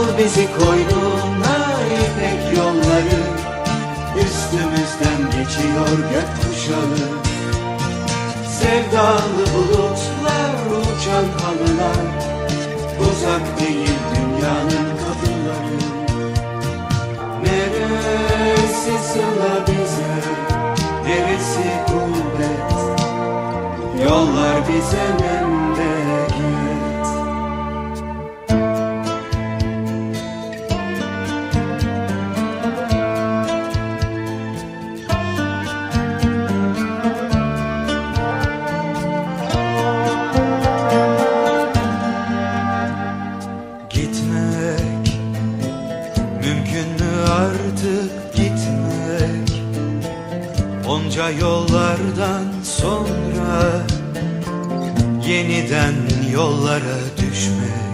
Al bizi koynuna ipek yolları. Üstümüzden geçiyor gökkuşağı. Sevdalı bulutlar uçan halılar Uzak değil dünyanın kapıları. Neresi sıla bize Neresi gurbet? Yollar bize memleket Gitmek. Mümkün mü artık gitmek? Onca yollardan sonra yeniden yollara düşmek